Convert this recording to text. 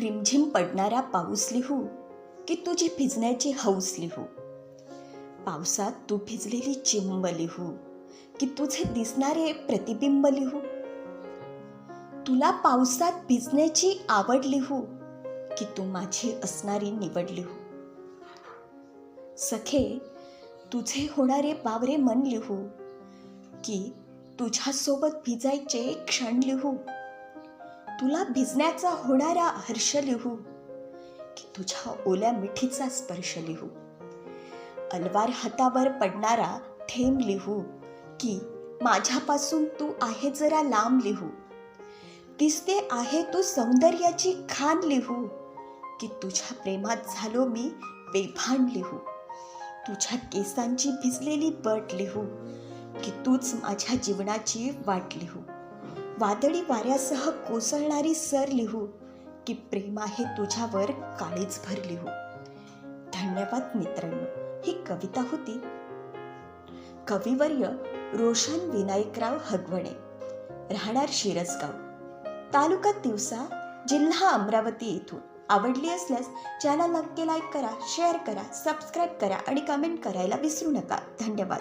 रिमझिम पडणारा पाऊस लिहू की तुझी भिजण्याची हौस लिहू? पावसात तू भिजलेली चिंब लिहू की तुझे दिसणारे प्रतिबिंब लिहू? तुला पावसात भिजण्याची आवड लिहू की तू माझी असणारी निवड लिहू? सखे तुझे होणारे बावरे मन लिहू की तुझ्यासोबत भिजायचे क्षण लिहू? तुला भिजण्याचा होणारा हर्ष लिहू की तुझ्या ओल्या मिठीचा स्पर्श लिहू. अलवार हातावर पडणारा थेंब लिहू की माझ्यापासून तू आहे जरा लांब लिहू. दिसते आहे तू सौंदर्याची खान लिहू की तुझ्या प्रेमात झालो मी बेभान लिहू. तुझ्या केसांची भिजलेली बट लिहू की तूच माझ्या जीवनाची वाट लिहू. वादळी वाऱ्यासह कोसळणारी सर लिहू की प्रेम आहे तुझ्यावर काळीच भर लिहू. धन्यवाद मित्रांनो ही कविता होती. कविवर्य रोशन विनायकराव हगवणे. राहणार शिरसगाव. तालुका दिवसा जिल्हा अमरावती येथून आवडली असल्यास चॅनल नक्की लाईक करा शेअर करा सबस्क्राईब करा आणि कमेंट करायला विसरू नका. धन्यवाद.